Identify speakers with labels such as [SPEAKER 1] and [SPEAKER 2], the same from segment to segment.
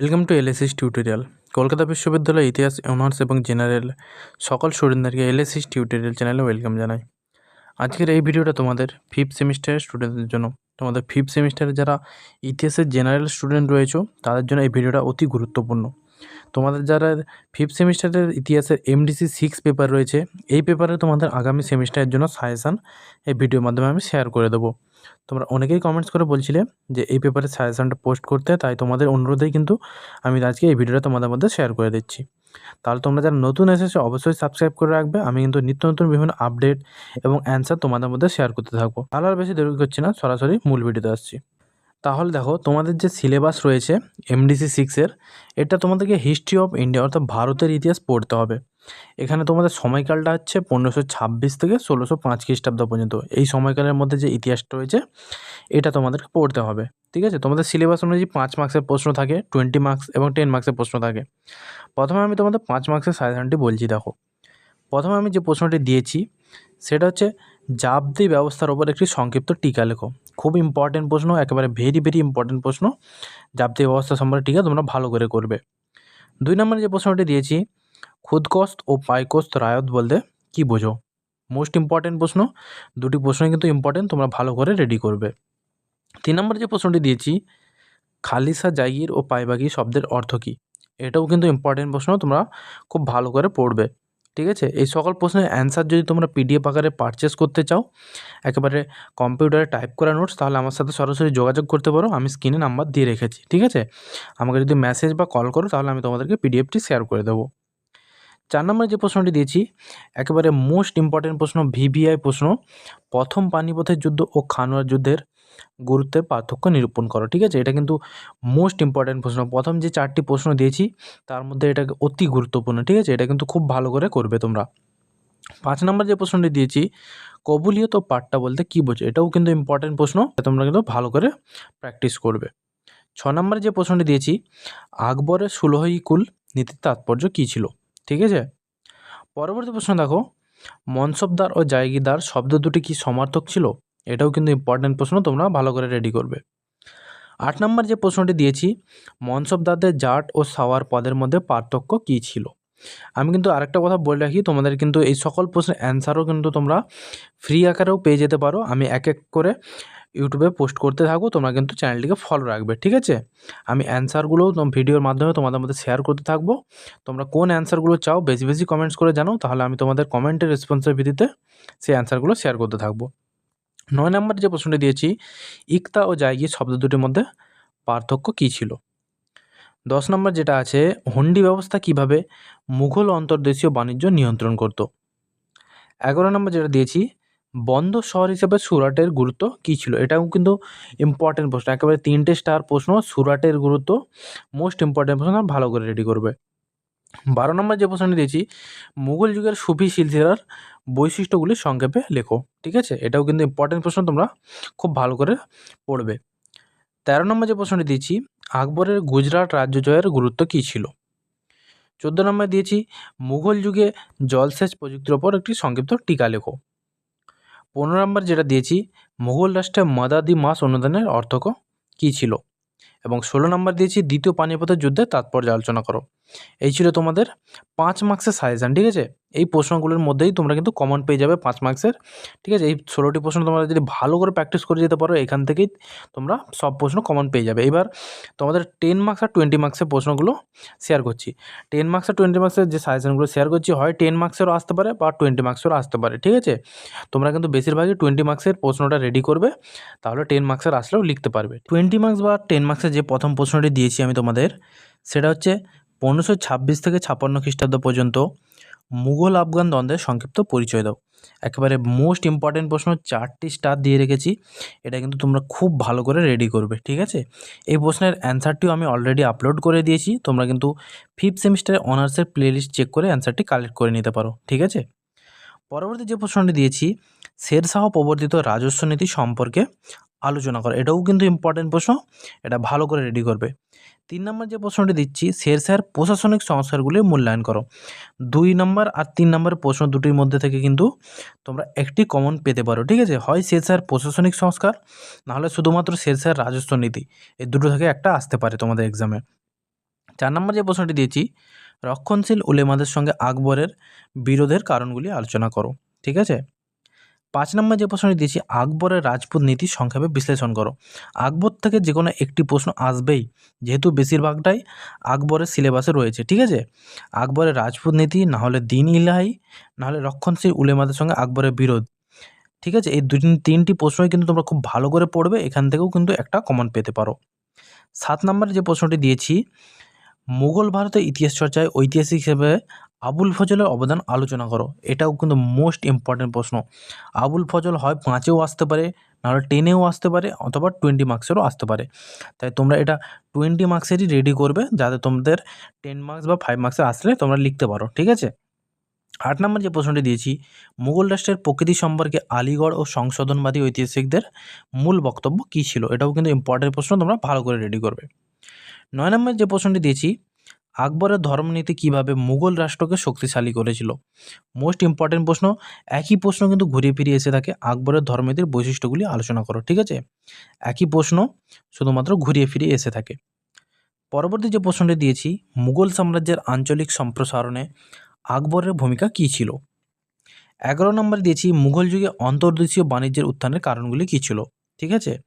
[SPEAKER 1] Welcome to এলএসিস tutorial Kolkata বিশ্ববিদ্যালয় ইতিহাস, অনার্স এবং জেনারেল সকল স্টুডেন্টদেরকে এলএসিস টিউটোরিয়াল চ্যানেলে ওয়েলকাম জানাই। আজকের এই ভিডিওটা তোমাদের ফিফথ সেমিস্টারের স্টুডেন্টদের জন্য। তোমাদের ফিফথ সেমিস্টারে যারা ইতিহাসের জেনারেল স্টুডেন্ট রয়েছে, তাদের জন্য এই ভিডিওটা অতি গুরুত্বপূর্ণ। তোমাদের যারা ফিফথ সেমিস্টারের ইতিহাসের এমডিসি সিক্স পেপার রয়েছে, এই পেপারে তোমাদের আগামী সেমিস্টারের জন্য সাজেশান এই ভিডিওর মাধ্যমে আমি শেয়ার করে দেবো। তোমরা অনেকেই কমেন্টস করে বলছিলে যে এই পেপারে সাজেশানটা পোস্ট করতে, তাই তোমাদের অনুরোধেই কিন্তু আমি আজকে এই ভিডিওটা তোমাদের মধ্যে শেয়ার করে দিচ্ছি। তাহলে তোমরা যারা নতুন এসেছ, অবশ্যই সাবস্ক্রাইব করে রাখবে। আমি কিন্তু নিত্য নতুন বিভিন্ন আপডেট এবং অ্যান্সার তোমাদের মধ্যে শেয়ার করতে থাকব। তাহলে আর বেশি দেরি করছি না, সরাসরি মূল ভিডিওতে আসছি। তাহলে দেখো, তোমাদের যে সিলেবাস রয়েছে এমডিসি সিক্সের এটা তোমাদেরকে হিস্ট্রি অফ ইন্ডিয়া অর্থাৎ ভারতের ইতিহাস পড়তে হবে। এখানে তোমাদের সময়কালটা হচ্ছে পনেরোশো ছাব্বিশ থেকে ষোলোশো পাঁচ খ্রিস্টাব্দ পর্যন্ত। এই সময়কালের মধ্যে যে ইতিহাসটা রয়েছে, এটা তোমাদেরকে পড়তে হবে। ঠিক আছে? তোমাদের সিলেবাস অনুযায়ী পাঁচ মার্কসের প্রশ্ন থাকে টোয়েন্টি মার্কস এবং টেন মার্কসের প্রশ্ন থাকে। প্রথমে আমি তোমাদের পাঁচ মার্কসের সাজেশনটি বলছি, দেখো। প্রথমে আমি যে প্রশ্নটি দিয়েছি, সেটা হচ্ছে জাবদি ব্যবস্থার ওপর একটি সংক্ষিপ্ত টিকা লেখো। খুব ইম্পর্টেন্ট প্রশ্ন, একেবারে ভেরি ভেরি ইম্পর্টেন্ট প্রশ্ন। জাবদি ব্যবস্থা সম্পর্কে টিকা তোমরা ভালো করে করবে। দুই নম্বরে যে প্রশ্নটি দিয়েছি খুদকস্ত ও পাইকস্ত রায়ত বলতে কি বোঝো? মোস্ট ইম্পর্টেন্ট প্রশ্ন, দুটি প্রশ্নই কিন্তু ইম্পর্টেন্ট তোমরা ভালো করে রেডি করবে। তিন নম্বরে যে প্রশ্নটি দিয়েছি, খালিসা জাগির ও পাইবাগি শব্দের অর্থ কী? এটাও কিন্তু ইম্পর্টেন্ট প্রশ্ন, তোমরা খুব ভালো করে পড়বে। ঠিক আছে? এই সকল প্রশ্নের অ্যান্সার যদি তোমরা পিডিএফ আকারে পারচেস করতে চাও, একেবারে কম্পিউটারে টাইপ করা নোটস তাহলে আমার সাথে সরাসরি যোগাযোগ করতে পারো। আমি স্ক্রিনে নাম্বার দিয়ে রেখেছি, ঠিক আছে? আমাকে যদি মেসেজ বা কল করো, তাহলে আমি তোমাদেরকে পিডিএফটি শেয়ার করে দেবো। চার নম্বরে যে প্রশ্নটি দিয়েছি, একেবারে মোস্ট ইম্পর্টেন্ট প্রশ্ন ভিভিআই প্রশ্ন, প্রথম পানিপথের যুদ্ধ ও খানোয়ার যুদ্ধের গুরুত্বের পার্থক্য নিরূপণ করো, ঠিক আছে? এটা কিন্তু মোস্ট ইম্পর্ট্যান্ট প্রশ্ন। প্রথম যে চারটি প্রশ্ন দিয়েছি, তার মধ্যে এটা অতি গুরুত্বপূর্ণ, ঠিক আছে? এটা কিন্তু খুব ভালো করে করবে তোমরা। পাঁচ নম্বর যে প্রশ্নটি দিয়েছি, কবুলিয়ত ও পাট্টা বলতে কী বোঝো? এটাও কিন্তু ইম্পর্ট্যান্ট প্রশ্ন তোমরা কিন্তু ভালো করে প্র্যাকটিস করবে। ছ নম্বরে যে প্রশ্নটি দিয়েছি, আকবরের সুলহই কুল নীতির তাৎপর্য কী ছিল? ঠিক আছে? পরবর্তী প্রশ্ন দেখো, মনসবদার ও জায়গিদার শব্দ দুটি কি সমার্থক ছিল? এটাও কিন্তু ইম্পর্ট্যান্ট প্রশ্ন, তোমরা ভালো করে রেডি করবে। আট নম্বর যে প্রশ্নটি দিয়েছি, মনসবদারদের জাট ও সাওয়ার পদের মধ্যে পার্থক্য কী ছিল? আমি কিন্তু আরেকটা কথা বলে রাখি, তোমাদের কিন্তু এই সকল প্রশ্নের অ্যান্সারও কিন্তু তোমরা ফ্রি আকারেও পেয়ে যেতে পারো। আমি এক এক করে ইউটিউবে পোস্ট করতে থাকব তোমরা কিন্তু চ্যানেলটিকে ফলো রাখবে, ঠিক আছে? আমি অ্যান্সারগুলোও ভিডিওর মাধ্যমে তোমাদের মধ্যে শেয়ার করতে থাকব। তোমরা কোন অ্যান্সারগুলো চাও, বেশি বেশি কমেন্টস করে জানাও, তাহলে আমি তোমাদের কমেন্টের রেসপন্সের ভিত্তিতে সেই অ্যান্সারগুলো শেয়ার করতে থাকব। নয় নম্বর যে প্রশ্নটি দিয়েছি, ইকতা ও জায়গি শব্দ দুটির মধ্যে পার্থক্য কী ছিল? দশ নম্বর যেটা আছে, হুন্ডি ব্যবস্থা কীভাবে মুঘল অন্তর্দেশীয় বাণিজ্য নিয়ন্ত্রণ করত? এগারো নম্বর যেটা দিয়েছি বন্ধ শহর হিসেবে সুরাটের গুরুত্ব কী ছিল? এটাও কিন্তু ইম্পর্টেন্ট প্রশ্ন, একেবারে তিনটে স্টার প্রশ্ন, সুরাটের গুরুত্ব মোস্ট ইম্পর্টেন্ট প্রশ্ন, ভালো করে রেডি করবে। বারো নম্বর যে প্রশ্নটি দিয়েছি, মুঘল যুগের সুফি সিলসিলার বৈশিষ্ট্যগুলি সংক্ষেপে লেখো, ঠিক আছে? এটাও কিন্তু ইম্পর্টেন্ট প্রশ্ন, তোমরা খুব ভালো করে পড়বে। তেরো নম্বর যে প্রশ্নটি দিয়েছি, আকবরের গুজরাট রাজ্য জয়ের গুরুত্ব কী ছিল? চোদ্দ নম্বর দিয়েছি, মুঘল যুগে জলসেচ প্রযুক্তির ওপর একটি সংক্ষিপ্ত টিকা লেখো। পনেরো নম্বর যেটা দিয়েছি, মুঘল রাষ্ট্রে মাদাদি মাস অনুদানের অর্থক কী ছিল? এবং ষোলো নম্বর দিয়েছি, দ্বিতীয় পানিপথের যুদ্ধে তাৎপর্য আলোচনা করো। এই ছিল তোমাদের পাঁচ মার্কসের সাজেশান ঠিক আছে? এই প্রশ্নগুলোর মধ্যেই তোমরা কিন্তু কমন পেয়ে যাবে পাঁচ মার্কসের ঠিক আছে? এই ষোলোটি প্রশ্ন তোমরা যদি ভালো করে প্র্যাকটিস করে যেতে পারো, এখান থেকেই তোমরা সব প্রশ্ন কমন পেয়ে যাবে। এবার তোমাদের টেন মার্কস আর টোয়েন্টি মার্কসের প্রশ্নগুলো শেয়ার করছি। টেন মার্কস আর টোয়েন্টি মার্কসের যে সাজেশনগুলো শেয়ার করছি, হয় টেন মার্কসেরও আসতে পারে বা টোয়েন্টি মার্কসেরও আসতে পারে, ঠিক আছে? তোমরা কিন্তু বেশিরভাগই টোয়েন্টি মার্কসের প্রশ্নটা রেডি করবে, তাহলে টেন মার্কসের আসলেও লিখতে পারবে। টোয়েন্টি মার্কস বা টেন মার্কসের যে প্রথম প্রশ্নটি দিয়েছি আমি তোমাদের, সেটা হচ্ছে পনেরোশো ছাব্বিশ থেকে ছাপ্পান্ন খ্রিস্টাব্দ পর্যন্ত মুঘল আফগান দ্বন্দ্বের সংক্ষিপ্ত পরিচয় দাও। একেবারে মোস্ট ইম্পর্টেন্ট প্রশ্ন, চারটি স্টার দিয়ে রেখেছি। এটা কিন্তু তোমরা খুব ভালো করে রেডি করবে, ঠিক আছে? এই প্রশ্নের অ্যান্সারটিও আমি অলরেডি আপলোড করে দিয়েছি। তোমরা কিন্তু ফিফথ সেমিস্টারে অনার্সের প্লেলিস্ট চেক করে অ্যান্সারটি কালেক্ট করে নিতে পারো, ঠিক আছে? পরবর্তী যে প্রশ্নটি দিয়েছি শেরশাহ প্রবর্তিত রাজস্ব নীতি সম্পর্কে আলোচনা করো। এটাও কিন্তু ইম্পর্টেন্ট প্রশ্ন, এটা ভালো করে রেডি করবে। তিন নম্বর যে প্রশ্নটি দিচ্ছি শেরশাহের প্রশাসনিক সংস্কারগুলি মূল্যায়ন করো। দুই নম্বর আর তিন নম্বর প্রশ্ন দুটির মধ্যে থেকে কিন্তু তোমরা একটি কমন পেতে পারো, ঠিক আছে? হয় শেরশাহের প্রশাসনিক সংস্কার নাহলে শুধুমাত্র শেরশাহের রাজস্ব নীতি, এই দুটো থেকে একটা আসতে পারে তোমাদের এক্সামে চার নম্বর যে প্রশ্নটি দিয়েছি, রক্ষণশীল উলেমাদের সঙ্গে আকবরের বিরোধের কারণগুলি আলোচনা করো, ঠিক আছে? পাঁচ নম্বর যে প্রশ্নটি দিয়েছি, আকবরের রাজপুত নীতি সংক্ষেপে বিশ্লেষণ করো। আকবর থেকে যে কোনো একটি প্রশ্ন আসবেই, যেহেতু বেশিরভাগটাই আকবরের সিলেবাসে রয়েছে, ঠিক আছে? আকবরের রাজপুত নীতি, না হলে দিন ইলাহি, না হলে রক্ষণশীল উলেমাদের সঙ্গে আকবরের বিরোধ, ঠিক আছে? এই দুই তিনটি প্রশ্নই কিন্তু তোমরা খুব ভালো করে পড়বে, এখান থেকেও কিন্তু একটা কমন পেতে পারো। সাত নম্বরে যে প্রশ্নটি দিয়েছি, মুঘল ভারতের ইতিহাস চর্চায় ঐতিহাসিক হিসেবে আবুল ফজলের অবদান আলোচনা করো। এটাও কিন্তু মোস্ট ইম্পর্ট্যান্ট প্রশ্ন। আবুল ফজল হয় পাঁচেও আসতে পারে, নাহলে টেনেও আসতে পারে, অথবা টোয়েন্টি মার্কসেরও আসতে পারে। তাই তোমরা এটা টোয়েন্টি মার্কসেরই রেডি করবে, যাতে তোমাদের টেন মার্কস বা ফাইভ মার্কসের আসলে তোমরা লিখতে পারো, ঠিক আছে? আট নম্বর যে প্রশ্নটি দিয়েছি, মুঘল রাষ্ট্রের প্রকৃতি সম্পর্কে আলিগড় ও সংশোধনবাদী ঐতিহাসিকদের মূল বক্তব্য কী ছিল? এটাও কিন্তু ইম্পর্টেন্ট প্রশ্ন, তোমরা ভালো করে রেডি করবে। নয় নম্বর যে প্রশ্নটি দিয়েছি আকবরের ধর্মনীতি কীভাবে মুঘল রাষ্ট্রকে শক্তিশালী করেছিল? মোস্ট ইম্পর্টেন্ট প্রশ্ন, একই প্রশ্ন কিন্তু ঘুরিয়ে ফিরিয়ে এসে থাকে আকবরের ধর্মনীতির বৈশিষ্ট্যগুলি আলোচনা করো, ঠিক আছে? একই প্রশ্ন শুধুমাত্র ঘুরিয়ে ফিরিয়ে এসে থাকে। পরবর্তী যে প্রশ্নটি দিয়েছি, মুঘল সাম্রাজ্যের আঞ্চলিক সম্প্রসারণে আকবরের ভূমিকা কী ছিল? এগারো নম্বরে দিয়েছি, মুঘল যুগে অন্তর্দেশীয় বাণিজ্যের উত্থানের কারণগুলি কী ছিল? ঠিক আছে?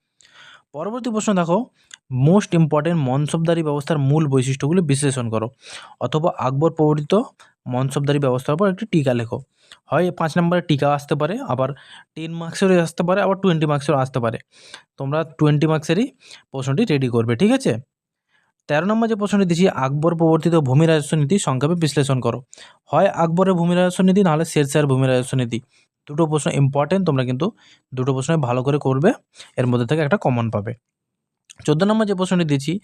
[SPEAKER 1] পরবর্তী প্রশ্ন দেখো মোস্ট ইম্পর্টেন্ট মনসবদারি ব্যবস্থার মূল বৈশিষ্ট্যগুলি বিশ্লেষণ করো। অথবা আকবর প্রবর্তিত মনসবদারি ব্যবস্থার উপর একটি টিকা লেখো। হয় পাঁচ নম্বরে টিকা আসতে পারে, আবার টেন মার্কসেরও আসতে পারে, আবার টোয়েন্টি মার্কসেরও আসতে পারে। তোমরা টোয়েন্টি মার্কসেরই প্রশ্নটি রেডি করবে, ঠিক আছে? তেরো নম্বর যে প্রশ্নটি দিচ্ছি আকবর প্রবর্তিত ভূমি রাজস্ব নীতি সংক্ষেপে বিশ্লেষণ করো। হয় আকবরের ভূমি রাজস্ব নীতি, নাহলে শেরশাহের ভূমি রাজস্ব নীতি। দুটো প্রশ্ন ইম্পর্টেন্ট তোমরা কিন্তু দুটো প্রশ্ন ভালো করে করবে, এর মধ্যে থেকে একটা কমন পাবে। চোদ্দ নম্বর যে প্রশ্নটি দিয়েছি,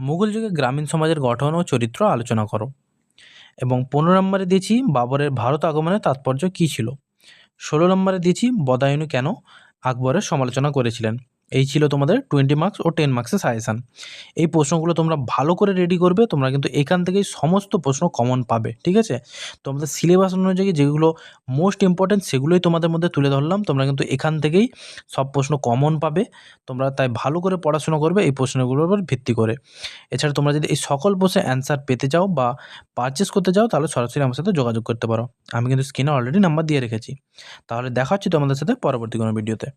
[SPEAKER 1] মুঘল যুগে গ্রামীণ সমাজের গঠন ও চরিত্র আলোচনা করো। এবং পনেরো নম্বরে দিয়েছি, বাবরের ভারত আগমনের তাৎপর্য কী ছিল? ষোলো নম্বরে দিয়েছি, বদায়ুনি কেন আকবরের সমালোচনা করেছিলেন? এই ছিল তোমাদের টোয়েন্টি মার্কস ও টেন মার্কসের সাজেশান এই প্রশ্নগুলো তোমরা ভালো করে রেডি করবে, তোমরা কিন্তু এখান থেকেই সমস্ত প্রশ্ন কমন পাবে, ঠিক আছে? তোমাদের সিলেবাস অনুযায়ী যেগুলো মোস্ট ইম্পর্টেন্ট সেগুলোই তোমাদের মধ্যে তুলে ধরলাম, তোমরা কিন্তু এখান থেকেই সব প্রশ্ন কমন পাবে, তোমরা তাই ভালো করে পড়াশোনা করবে এই প্রশ্নগুলোর উপর ভিত্তি করে। এছাড়া তোমরা যদি এই সকল প্রশ্নের অ্যান্সার পেতে চাও বা পারচেস করতে চাও, তাহলে সরাসরি আমার সাথে যোগাযোগ করতে পারো। আমি কিন্তু স্ক্রিনে অলরেডি নাম্বার দিয়ে রেখেছি। তাহলে দেখা হচ্ছে তোমাদের সাথে পরবর্তী কোনো ভিডিওতে